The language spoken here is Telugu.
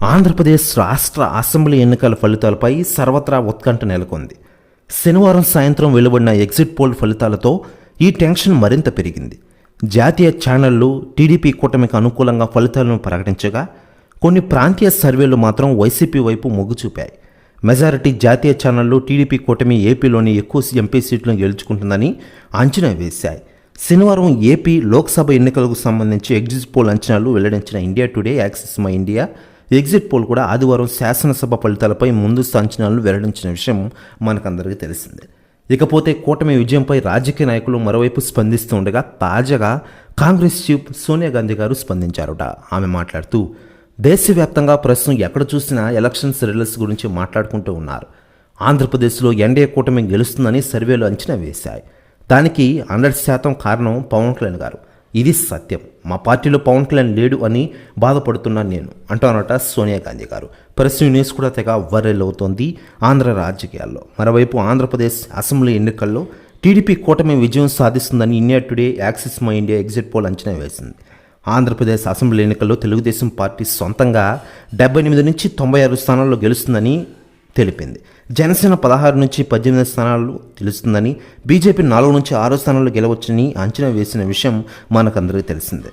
ఆంధ్రప్రదేశ్ రాష్ట్ర అసెంబ్లీ ఎన్నికల ఫలితాలపై సర్వత్రా ఉత్కంఠ నెలకొంది. శనివారం సాయంత్రం వెలువడిన ఎగ్జిట్ పోల్ ఫలితాలతో ఈ టెన్షన్ మరింత పెరిగింది. జాతీయ ఛానళ్ళు టీడీపీ కూటమికి అనుకూలంగా ఫలితాలను ప్రకటించగా కొన్ని ప్రాంతీయ సర్వేలు మాత్రం వైసీపీ వైపు మొగ్గు చూపాయి. మెజారిటీ జాతీయ ఛానళ్ళు టీడీపీ కూటమి ఏపీలోని ఎక్కువ ఎంపీ సీట్లను గెలుచుకుంటుందని అంచనా వేశాయి. శనివారం ఏపీ లోక్సభ ఎన్నికలకు సంబంధించి ఎగ్జిట్ పోల్ అంచనాలు వెల్లడించిన India Today Axis My India exit poll కూడా ఆదివారం శాసనసభ ఫలితాలపై ముందస్తు అంచనాలను వెల్లడించిన విషయం మనకందరికీ తెలిసిందే. ఇకపోతే కూటమి విజయంపై రాజకీయ నాయకులు మరోవైపు స్పందిస్తూ ఉండగా తాజాగా కాంగ్రెస్ చీఫ్ సోనియా గాంధీ గారు స్పందించారట. ఆమె మాట్లాడుతూ దేశవ్యాప్తంగా ప్రస్తుతం ఎక్కడ చూసినా ఎలక్షన్స్ రిజల్ట్స్ గురించి మాట్లాడుకుంటూ ఉన్నారు. ఆంధ్రప్రదేశ్లో ఎన్డీఏ కూటమి గెలుస్తుందని సర్వేలు అంచనా వేశాయి. దానికి హండ్రెడ్ శాతం కారణం పవన్ కళ్యాణ్ గారు. ఇది సత్యం. మా పార్టీలో పవన్ కళ్యాణ్ లేడు అని బాధపడుతున్నాను నేను అంటానట సోనియా గాంధీ గారు. ప్రెస్ న్యూస్ కూడా తెగ వైరల్ అవుతోంది ఆంధ్ర రాజకీయాల్లో. మరోవైపు ఆంధ్రప్రదేశ్ అసెంబ్లీ ఎన్నికల్లో టీడీపీ కూటమి విజయం సాధిస్తుందని India Today Axis My India exit poll అంచనా వేసింది. ఆంధ్రప్రదేశ్ అసెంబ్లీ ఎన్నికల్లో తెలుగుదేశం పార్టీ సొంతంగా డెబ్బై ఎనిమిది నుంచి తొంభై ఆరు స్థానాల్లో గెలుస్తుందని తెలిపింది. జనసేన పదహారు నుంచి పద్దెనిమిది స్థానాలు గెలుస్తుందని బీజేపీ నాలుగు నుంచి ఆరు స్థానాలు గెలవచ్చని అంచనా వేసిన విషయం మనకందరికీ తెలిసిందే.